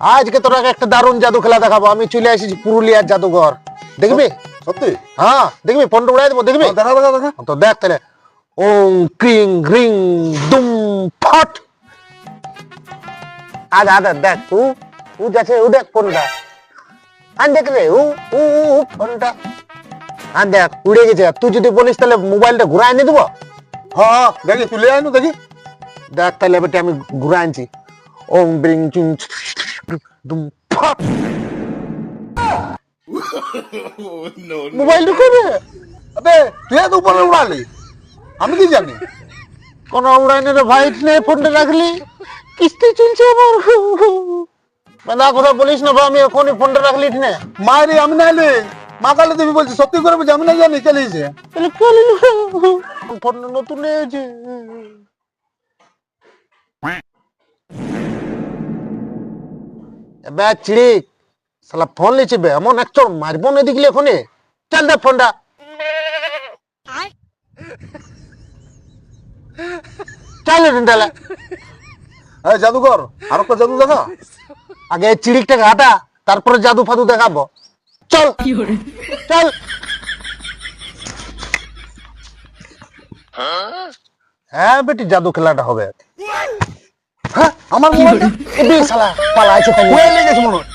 আজকে তোরা একটা দারুণ জাদু খেলা দেখাবো। আমি চলে এসেছি পুরুলিয়ার জাদুঘর। দেখবি? সত্যি? হ্যাঁ দেখবি? ফোনটা উড়াই দেবো দেখবি? হ্যাঁ, দেখা দেখা দেখা। তো দেখ তাহলে। ক্রিং দুম ফট। দেখ উ উ যাচ্ছে উ দেখ ফোনটা আন দেখ রে উ উ উ, উ ফোনটা আন দেখ উড়ে গেছে। তুই যদি বলিস তাহলে মোবাইলটা ঘুরাই এনে দেবো। হ্যাঁ হ্যাঁ দেখি তুলে আনো দেখি। দেখ তাহলে বেটা আমি ঘুরাই আনছি। ওম ব্রিং চুম মোবাইলটা করে আবে তুই এত উপরে উড়ালি আমি কি জানি কোন উড়াইনে রে ভাই নে ফোনটা রাখলি কিস্তি চলছে আমার মেলা কথা বলিস না ভাই আমি এখনই ফোনটা রাখলি নে মায়েরি আমি নাইলে মা কালে দেবী বলছি সত্যি করে বলছি আমি না জানি চালিয়েছে তাহলে চলি ফোনটা নতুন হয়েছে এবার চিড়িক শালা ফোন লিছে এমন এক চড় মারবো না দেখলি এখনই চল দে ফোনটা। চল ডালা হ্যাঁ জাদুকর আর একটা জাদু দেখা? আগে চিড়িকটাকে হাঁটা তারপরে জাদু ফাদু দেখাবো। চল। চল। হ্যাঁ বেটি জাদু খেলাটা হবে। হ্যাঁ আমার মোবাইলটা এবি পালা আছে তাই ওই লেগেছে মনে হয়।